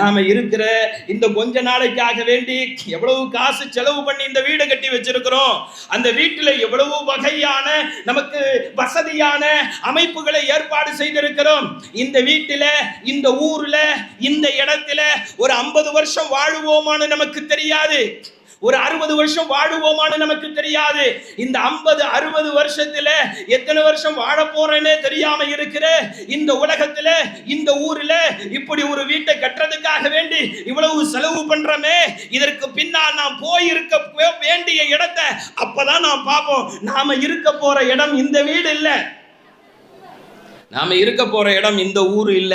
நாம இருக்கிற இந்த கொஞ்ச நாளைக்காக வேண்டி எவ்வளவு காசு செலவு பண்ணி இந்த வீடு கட்டி வச்சிருக்கிறோம். அந்த வீட்டில் எவ்வளவு வகையான நமக்கு வசதியான அமைப்புகளை ஏற்பாடு செய்திருக்கிறோம். இந்த வீட்டில் இந்த ஊர்ல இந்த இடத்துல ஒரு ஐம்பது வருஷம் வாழுவோமான்னு நமக்கு தெரியாது. ஒரு அறுபது வருஷம் வாழுவோமான்னு நமக்கு தெரியாது. இந்த ஐம்பது அறுபது வருஷத்துல எத்தனை வருஷம் வாழ போறேன்னு தெரியாம இருக்கிற இந்த உலகத்துல இந்த ஊர்ல இப்படி ஒரு வீட்டை கட்டுறதுக்காக வேண்டி இவ்வளவு செலவு பண்றமே இதற்கு பின்னால் நாம் போயிருக்க வேண்டிய இடத்தை அப்பதான் நாம் பார்ப்போம். நாம இருக்க போற இடம் இந்த வீடு இல்ல. நாம இருக்க போற இடம் இந்த ஊர் இல்ல.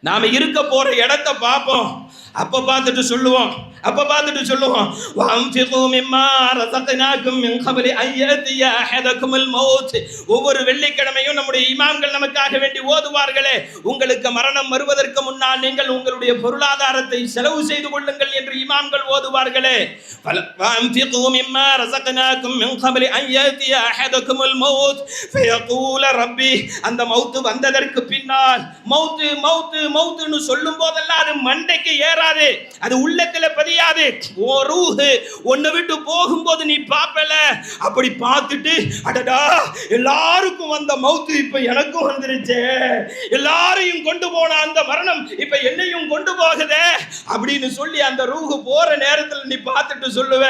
நாம இருக்க போற இடத்தை பார்ப்போம். அப்ப பார்த்துட்டு சொல்லுவோம் அப்போ பார்த்துட்டு சொல்லுவோம் வம்ஃபிகு மிம்மா ரசக்னாக்கும் மின் கபலி ஐயத்திய அஹதகுமுல் மௌத் ஒவ்வொரு வெள்ளிக்கிழமையும் நம்முடைய இமாம்கள் நமக்காக வேண்டி ஓதுவார்களே உங்களுக்கு மரணம் வருவதற்கு முன்னால் நீங்கள் உங்களுடைய பொருளாதாரத்தை செலவு செய்து கொள்ளுங்கள் என்று இமாம்கள் ஓதுவார்களே வம்ஃபிகு மிம்மா ரசக்னாக்கும் மின் கபலி ஐயத்திய அஹதகுமுல் மௌத் ஃபயகூல ரப்பி அந்த மௌத்து வந்ததற்கு பின்னால் மௌத் மௌத்து மௌத்துன்னு சொல்லும் போதெல்லாம் அது மண்டைக்கு ஏறாது அது உள்ளத்தில் பதி தெரியாது. ஓ ரூஹு உன்னை விட்டு போகும்போது நீ பாப்பல அப்படி பார்த்துட்டு அடடா எல்லாருக்கும் வந்த மௌத்து இப்ப எனக்கும் வந்துருச்சே. எல்லாரையும் கொண்டு போன அந்த மரணம் இப்ப என்னையும் கொண்டு போகுதே. அப்படின்னு சொல்லி அந்த ரூஹு போற நேரத்துல நீ பார்த்துட்டு சொல்லுவ.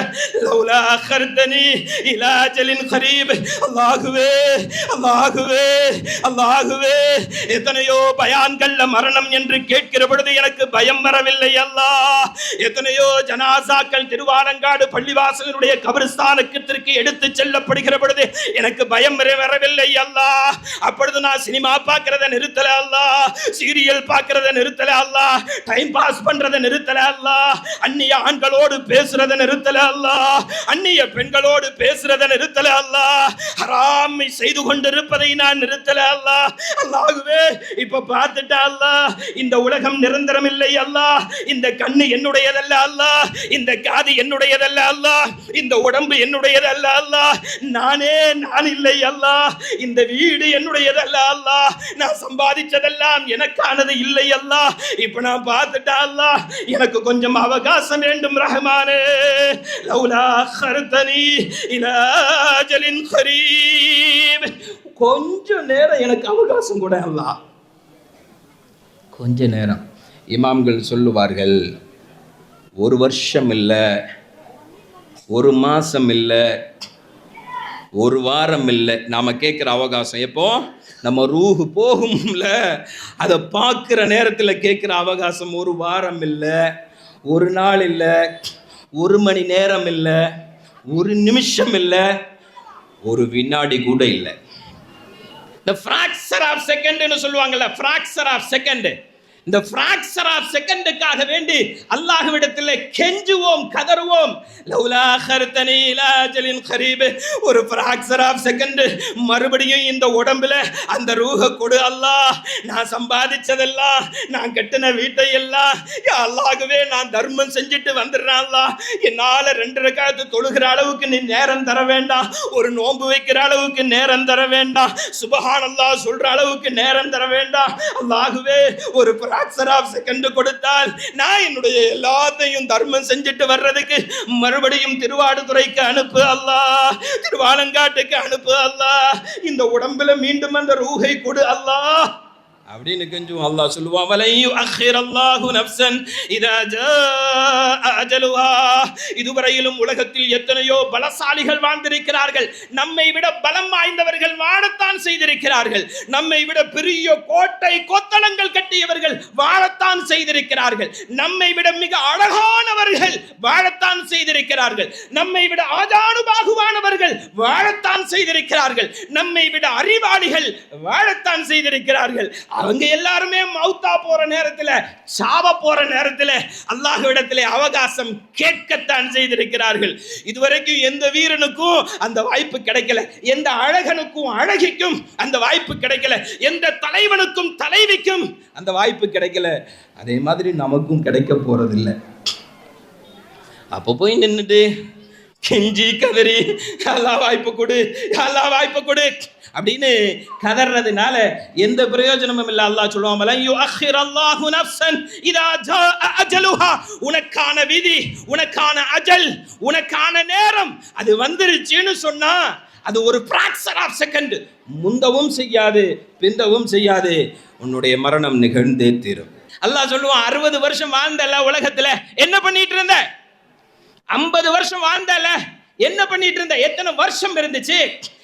லவ்லா கருத்தனி இலா அஜலின் கரீப். எத்தனையோ பயான்கள்ல மரணம் என்று கேட்கிற பொழுது எனக்கு பயம் வரவில்லை அல்லா எத்தனையோ ஜனாசாக்கள் திருவாரங்காடு பள்ளிவாசலுடைய கபிரஸ்தானத்திற்கு எடுத்து செல்லப்படுகிற பொழுது எனக்கு பயம் வரவில்லை அல்லாஹ் அப்பொழுது நான் சினிமா பார்க்கறத நிறுத்தல அல்லாஹ் சீரியல் பார்க்கறத நிறுத்தல அல்லாஹ் டைம் பாஸ் பண்றத நிறுத்தல அல்லாஹ் அந்நிய ஆண்களோடு பேசுறத நிறுத்தல அல்லாஹ் அந்நிய பெண்களோடு பேசுறத நிறுத்தல அல்லாஹ் ஹராமை செய்து கொண்டிருப்பதை நான் நிறுத்தல அல்லாஹ் அல்லாகுவே இப்ப பார்த்துட்டா அல்லா இந்த உலகம் நிரந்தரம் இல்லை அல்லாஹ் இந்த கண்ணு என்னுடையதல்ல அல்லா இந்த காது என்னுடையதல்ல அல்லாஹ் இந்த உடம்பு என்னுடையதல்ல அல்லா நானே நான் இல்லை அல்லாஹ் இந்த வீடு என்னுடையதல்ல அல்லாஹ் நான் சம்பாதிச்சதெல்லாம் எனக்கானது இல்லை அல்லா இப்ப நான் பார்த்துட்டா அல்லாஹ் எனக்கு கொஞ்சம் அவகாசம் வேண்டும் ரஹமானே. லௌலா ஹர்தனி இலாஜலின் கரீப். கொஞ்ச நேரம் எனக்கு அவகாசம் கூட அல்லாஹ். கொஞ்ச நேரம். இமாம்கள் சொல்லுவார்கள் ஒரு வருஷம் இல்லை ஒரு மாதம் இல்லை ஒரு வாரம் இல்லை நாம் கேட்குற அவகாசம் எப்போ? நம்ம ரூஹு போகும்ல. அதை பார்க்குற நேரத்தில் கேட்குற அவகாசம் ஒரு வாரம் இல்லை ஒரு நாள் இல்லை ஒரு மணி நேரம் இல்லை ஒரு நிமிஷம் இல்லை ஒரு வினாடி கூட இல்லை. இந்த ஃப்ராக்சர் ஆஃப் செகண்ட்னு சொல்லுவாங்கல்ல ஃப்ராக்சர் ஆஃப் செகண்ட் இந்த பிராக்சர் ஆஃப் செகண்டுக்காக வேண்டி அல்லாஹ்விடத்தில் கெஞ்சுவோம் கதறுவோம். லௌலா ஹர்தனி இலா கரீப். ஒரு பிராக்சர் ஆஃப் செகண்ட் மறுபடியும் இந்த உடம்புல அந்த ரூஹ கொடு அல்லாஹ் நான் சம்பாதிச்சதெல்லாம் நான் கட்டின வீட்டை எல்லாம் அல்லாகவே நான் தர்மம் செஞ்சுட்டு வந்துடுறேன் அல்லாஹ் ரெண்டு ரெக்காயத்து தொழுகிற அளவுக்கு நீ நேரம் தர வேண்டாம். ஒரு நோன்பு வைக்கிற அளவுக்கு நேரம் தர வேண்டாம். சுபஹான் அல்லாஹ் சொல்ற அளவுக்கு நேரம் தர வேண்டாம். அல்லாஹுவே ஒரு ஃபிராக்சர் ஆஃப் செகண்ட் கொடுத்தால் நான் என்னுடைய எல்லாத்தையும் தர்மம் செஞ்சுட்டு வர்றதுக்கு மறுபடியும் திருவாடுதுறைக்கு அனுப்பு அல்லாஹ் திருவாலங்காட்டுக்கு அனுப்பு அல்லாஹ் இந்த உடம்புல மீண்டும் அந்த ரூகை கொடு அல்லாஹ் அப்படின்னு கெஞ்சும் அல்லாஹ் சொல்லுவான் வலையு அஹிர் அல்லாஹு நப்சன் இதா அஜலுஹா. இதுவரையிலும் உலகத்தில் எத்தனையோ பலசாலிகள் வாழ்ந்திருக்கிறார்கள். நம்மை விட பலம் வாய்ந்தவர்கள் வாழத்தான் செய்திருக்கிறார்கள். நம்மை விட பெரிய கோட்டை கொத்தளங்கள் கட்டியவர்கள் வாழத்தான் செய்திருக்கிறார்கள். நம்மை விட மிக அழகானவர்கள் வாழத்தான் செய்திருக்கிறார்கள். நம்மை விட ஆஜானுபாகுவானவர்கள் வாழத்தான் செய்திருக்கிறார்கள். நம்மை விட அறிவாளிகள் வாழத்தான் செய்திருக்கிறார்கள். அவங்க எல்லாருமே மௌத்தா போற நேரத்துல சாவ போற நேரத்துல அல்லாஹ்விடத்திலே அவகாசம் கேட்கத்தான் செய்திருக்கிறார்கள். இதுவரைக்கும் எந்த வீரனுக்கும் அந்த வாய்ப்பு கிடைக்கல. எந்த அழகனுக்கும் அழகிக்கும் அந்த வாய்ப்பு கிடைக்கல. எந்த தலைவனுக்கும் தலைவிக்கும் அந்த வாய்ப்பு கிடைக்கல. அதே மாதிரி நமக்கும் கிடைக்க போறதில்லை. அப்போ போய் நின்றுட்டு கெஞ்சி கதறி எல்லா வாய்ப்பு கொடு எல்லா வாய்ப்பு கொடு அப்படின்னு கதறதுனால எந்த பிரயோஜனமும் இல்ல அல்லாஹ் சொல்லுவான் "வலன் யுஅக்கிர் அல்லாஹு இதா ஜாஅ அஜலுஹா." உனக்கான விதி உனக்கான அஜல் உனக்கான நேரம் அது வந்துருச்சுன்னு சொன்னா அது ஒரு பிராக்சர் ஆஃப் செகண்ட் முந்தவும் செய்யாது பிந்தவும் செய்யாது. உன்னுடைய மரணம் நிகழ்ந்தே தீரும். அல்லாஹ் சொல்லுவான் அறுபது வருஷம் வாழ்ந்தல உலகத்துல என்ன பண்ணிட்டு இருந்த? ஐம்பது வருஷம் வாழ்ந்தால என்ன பண்ணிட்டு இருந்த? எத்தனை வருஷம் இருந்துச்சு?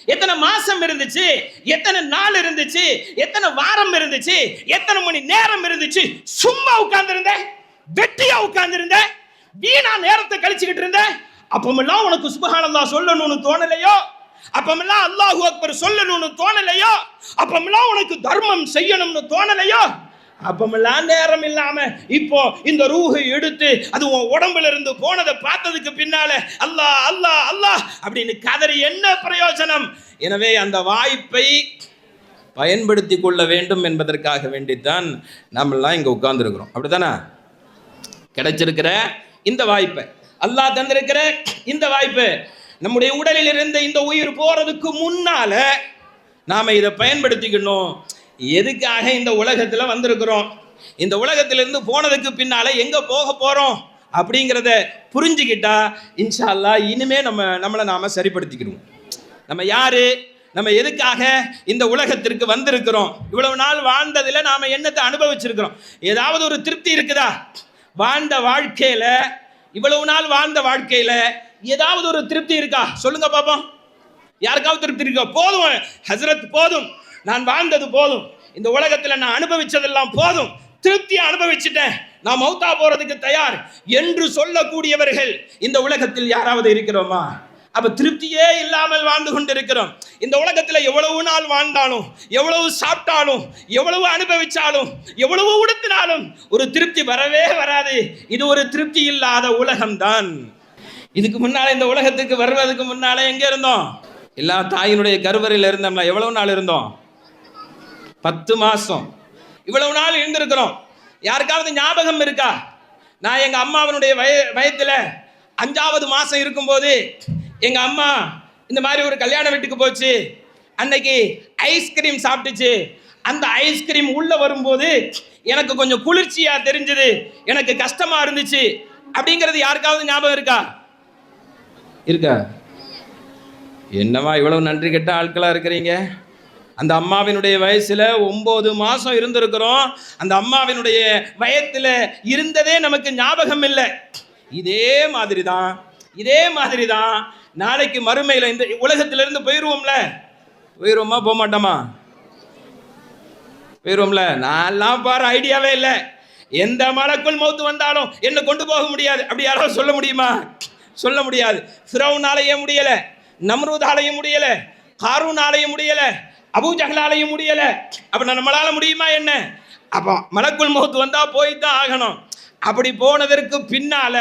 எத்தனை மாசம் இருந்துச்சு? எத்தனை நாள் இருந்துச்சு? எத்தனை வாரம் இருந்துச்சு? எத்தனை மணி நேரம் இருந்துச்சு? சும்மா உட்கார்ந்து இருந்த வெட்டியா உட்கார்ந்து இருந்த வீணா நேரத்தை கழிச்சுக்கிட்டு இருந்த. அப்பமெல்லாம் உனக்கு சுபகானந்தா சொல்லணும்னு தோணலையோ? அப்பமெல்லாம் அல்லாஹு அக்பர் சொல்லணும்னு தோணலையோ? அப்பமெல்லாம் உனக்கு தர்மம் செய்யணும்னு தோணலையோ? அப்பமெல்லாம் நேரம் இல்லாம இப்போ இந்த ரூஹை எடுத்து அது உன் உடம்புல இருந்து போனதை பார்த்ததுக்கு பின்னால அல்லாஹ் அல்லாஹ் அல்லாஹ் அப்படின்னு கதறி என்ன பிரயோஜனம்? எனவே அந்த வாய்ப்பை பயன்படுத்தி கொள்ள வேண்டும் என்பதற்காக வேண்டித்தான் நாமெல்லாம் இங்க உட்கார்ந்துருக்கிறோம். அப்படித்தானே? கிடைச்சிருக்கிற இந்த வாய்ப்பை. அல்லாஹ் தந்திருக்கிற இந்த வாய்ப்பு. நம்முடைய உடலில் இருந்த இந்த உயிர் போறதுக்கு முன்னால நாம இதை பயன்படுத்திக்கணும். எதுக்காக இந்த உலகத்தில் வந்திருக்கிறோம்? இந்த உலகத்திலிருந்து போனதுக்கு பின்னால் எங்கே போக போகிறோம் அப்படிங்கிறத புரிஞ்சுக்கிட்டா இன்ஷால்லா இனிமே நம்ம நம்மளை நாம் சரிப்படுத்திக்கிடுவோம். நம்ம யார்? நம்ம எதுக்காக இந்த உலகத்திற்கு வந்திருக்கிறோம்? இவ்வளவு நாள் வாழ்ந்ததில் நாம் என்னத்தை அனுபவிச்சிருக்கிறோம்? ஏதாவது ஒரு திருப்தி இருக்குதா? வாழ்ந்த வாழ்க்கையில் இவ்வளவு நாள் வாழ்ந்த வாழ்க்கையில் ஏதாவது ஒரு திருப்தி இருக்கா? சொல்லுங்க பாப்போம். யாருக்காவது திருப்தி இருக்கா? போதும். ஹசரத் போதும். நான் வாழ்ந்தது போதும். இந்த உலகத்தில் நான் அனுபவிச்சதெல்லாம் போதும். திருப்தியை அனுபவிச்சுட்டேன். நான் மௌத்தா போறதுக்கு தயார். என்று சொல்லக்கூடியவர்கள் இந்த உலகத்தில் யாராவது இருக்கிறோமா? அப்ப திருப்தியே இல்லாமல் வாழ்ந்து கொண்டிருக்கிறோம். இந்த உலகத்துல எவ்வளவு நாள் வாழ்ந்தாலும் எவ்வளவு சாப்பிட்டாலும் எவ்வளவு அனுபவிச்சாலும் எவ்வளவு உடுத்தினாலும் ஒரு திருப்தி வரவே வராது. இது ஒரு திருப்தி இல்லாத உலகம்தான். இதுக்கு முன்னால இந்த உலகத்துக்கு வருவதற்கு முன்னால எங்க இருந்தோம்? எல்லா தாயினுடைய கருவறையில் இருந்தோம்ல. எவ்வளவு நாள் இருந்தோம்? பத்து மாசம். இவ்வளவு நாள் இருந்திருக்கிறோம். யாருக்காவது ஞாபகம் இருக்கா? நான் எங்க அம்மாவனுடைய வய வயத்துல அஞ்சாவது மாசம் இருக்கும்போது எங்க அம்மா இந்த மாதிரி ஒரு கல்யாண வீட்டுக்கு போச்சு. அன்னைக்கு ஐஸ்கிரீம் சாப்பிட்டுச்சு. அந்த ஐஸ்கிரீம் உள்ள வரும்போது எனக்கு கொஞ்சம் குளிர்ச்சியா தெரிஞ்சது. எனக்கு கஷ்டமா இருந்துச்சு. அப்படிங்கிறது யாருக்காவது ஞாபகம் இருக்கா? இருக்கா? என்னவா இவ்வளவு நன்றி கெட்ட ஆட்களா இருக்கிறீங்க? அந்த அம்மாவினுடைய வயசுல ஒன்பது மாசம் இருந்திருக்கிறோம். அந்த அம்மாவினுடைய வயத்துல இருந்ததே நமக்கு ஞாபகம் இல்லை. இதே மாதிரி தான் இதே மாதிரி தான் நாளைக்கு மறுமையில இந்த உலகத்திலிருந்து போயிடுவோம்ல போயிடுவோமா போக மாட்டோமா போயிடுவோம்ல நான்லாம் பாரு ஐடியாவே இல்லை. எந்த மலக்குள் மௌத்து வந்தாலும் என்ன கொண்டு போக முடியாது. அப்படி யாராவது சொல்ல முடியுமா? சொல்ல முடியாது. ஃபிரௌனாலேயே முடியலை. நம்ரூதாலையும் முடியலை. காரூனாலையும் முடியலை. அபூஜகலாலையும் முடியல. அப்ப நம்மளால முடியுமா என்ன? அப்போ மலக்குள் முகத்து வந்தா போய் தான் ஆகணும். அப்படி போனதற்கு பின்னால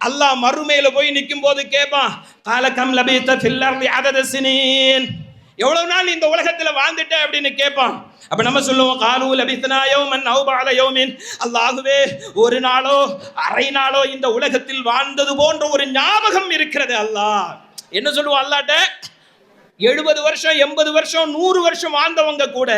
அல்லாஹ் மறுமையில போய் நிற்கும் போது கேட்பான் காலக்கம் லபித்த ஃபில்லர்லி அதத எவ்வளவு நாள் இந்த உலகத்துல வாழ்ந்துட்ட அப்படின்னு கேட்பான் அப்ப நம்ம சொல்லுவோம் காலு லபித்னா மன் அவு பால அல்லாஹுவே ஒரு நாளோ அரை நாளோ இந்த உலகத்தில் வாழ்ந்தது போன்ற ஒரு ஞாபகம் இருக்கிறது அல்லாஹ். என்ன சொல்லுவோம் அல்லாட்ட? எழுபது வருஷம் எண்பது வருஷம் நூறு வருஷம் வாழ்ந்தவங்க கூட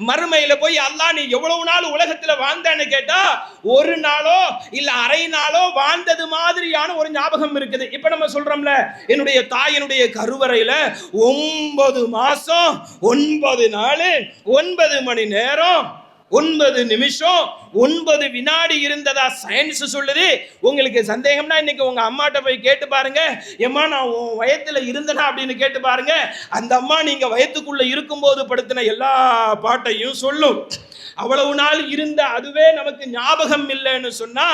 மறுமையில போய் அல்லா நீ எவ்வளவு நாள் உலகத்துல வாழ்ந்தேன்னு கேட்டா ஒரு நாளோ இல்ல அரை நாளோ வாழ்ந்தது மாதிரியான ஒரு ஞாபகம் இருக்குது. இப்ப நம்ம சொல்றோம்ல என்னுடைய தாயினுடைய கருவறையில ஒன்பது மாசம் ஒன்பது நாள் ஒன்பது மணி நேரம் ஒன்பது நிமிஷம் ஒன்பது வினாடி இருந்ததா சயின்ஸ் சொல்லுது? உங்களுக்கு சந்தேகம்னா இன்னைக்கு உங்க அம்மாட்ட போய் கேட்டு பாருங்க. ஏம்மா நான் உன் வயத்துல இருந்தனா அப்படின்னு கேட்டு பாருங்க. அந்த அம்மா நீங்க வயத்துக்குள்ள இருக்கும்போது படுத்தின எல்லா பாட்டையும் சொல்லும். அவ்வளவு நாள் இருந்த அதுவே நமக்கு ஞாபகம் இல்லைன்னு சொன்னா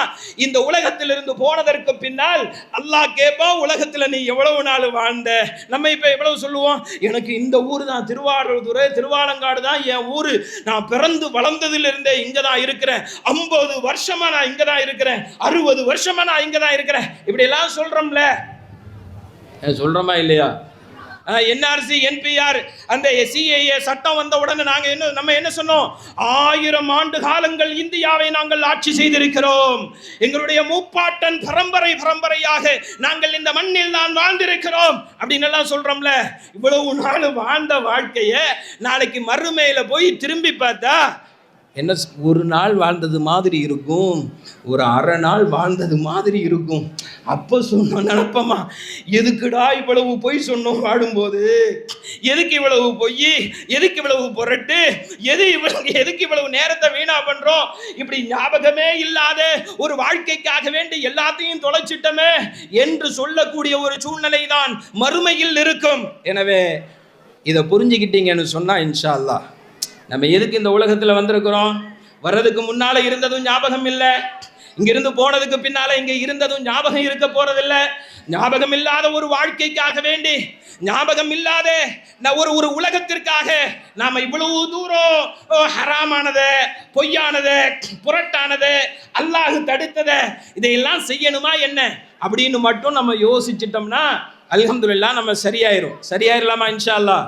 இந்த உலகத்திலிருந்து போனதற்கு பின்னால் அல்லாஹ் கேட்பா உலகத்துல நீ எவ்வளவு நாள் வாழ்ந்த? நம்ம இப்ப எவ்வளவு சொல்லுவோம்? எனக்கு இந்த ஊர் தான் திருவாரூர் திருவாலங்காடு தான் என் ஊர். நான் பிறந்து வளர்ந்ததிலிருந்தே இங்கே இங்க தான் இருக்கிறேன். ஐம்பது வருஷமா நான் இங்க தான் இருக்கிறேன். அறுபது வருஷமா நான் இங்க தான் இருக்கிறேன். இப்படி எல்லாம் சொல்றோம்ல சொல்றோமா இல்லையா? என்ஆர்சி என்பிஆர் அந்த சிஏஏ சட்டம் வந்த உடனே நாங்கள் என்ன நம்ம என்ன சொன்னோம்? ஆயிரம் ஆண்டு காலங்கள் இந்தியாவை நாங்கள் ஆட்சி செய்திருக்கிறோம். எங்களுடைய மூப்பாட்டன் பரம்பரை பரம்பரையாக நாங்கள் இந்த மண்ணில் நான் வாழ்ந்திருக்கிறோம். அப்படின்னு எல்லாம் சொல்றோம்ல. இவ்வளவு நாள் வாழ்ந்த வாழ்க்கையை நாளைக்கு மறுமையில போய் திரும்பி பார்த்தா என்ன ஒரு நாள் வாழ்ந்தது மாதிரி இருக்கும். ஒரு அரை நாள் வாழ்ந்தது மாதிரி இருக்கும். அப்போ சொன்னோம் நினப்பமா எதுக்குடா இவ்வளவு பொய் சொன்னோம் வாடும்போது? எதுக்கு இவ்வளவு பொய்? எதுக்கு இவ்வளவு புரட்டு? எது இவ்வளவு எதுக்கு இவ்வளவு நேரத்தை வீணா பண்ணுறோம் இப்படி ஞாபகமே இல்லாத ஒரு வாழ்க்கைக்காக வேண்டி எல்லாத்தையும் தொலைச்சிட்டமே என்று சொல்லக்கூடிய ஒரு சூழ்நிலை தான் மறுமையில் இருக்கும். எனவே இதை புரிஞ்சுக்கிட்டீங்கன்னு சொன்னால் இன்ஷா அல்லாஹ் நம்ம எதுக்கு இந்த உலகத்தில் வந்திருக்கிறோம்? வர்றதுக்கு முன்னால் இருந்ததும் ஞாபகம் இல்லை. இங்கிருந்து போனதுக்கு பின்னால் இங்கே இருந்ததும் ஞாபகம் இருக்க போகிறதில்ல ஞாபகம் இல்லாத ஒரு வாழ்க்கைக்காக வேண்டி ஞாபகம் இல்லாத ஒரு ஒரு உலகத்திற்காக நாம் இவ்வளவு தூரம் ஓ, ஹராமானத பொய்யானத புரட்டானத அல்லாஹு தடுத்தத இதையெல்லாம் செய்யணுமா என்ன? அப்படின்னு மட்டும் நம்ம யோசிச்சிட்டோம்னா அல்ஹம்துலில்லாஹ் நம்ம சரியாயிரும். சரியாயிரலாமா இன்ஷா அல்லாஹ்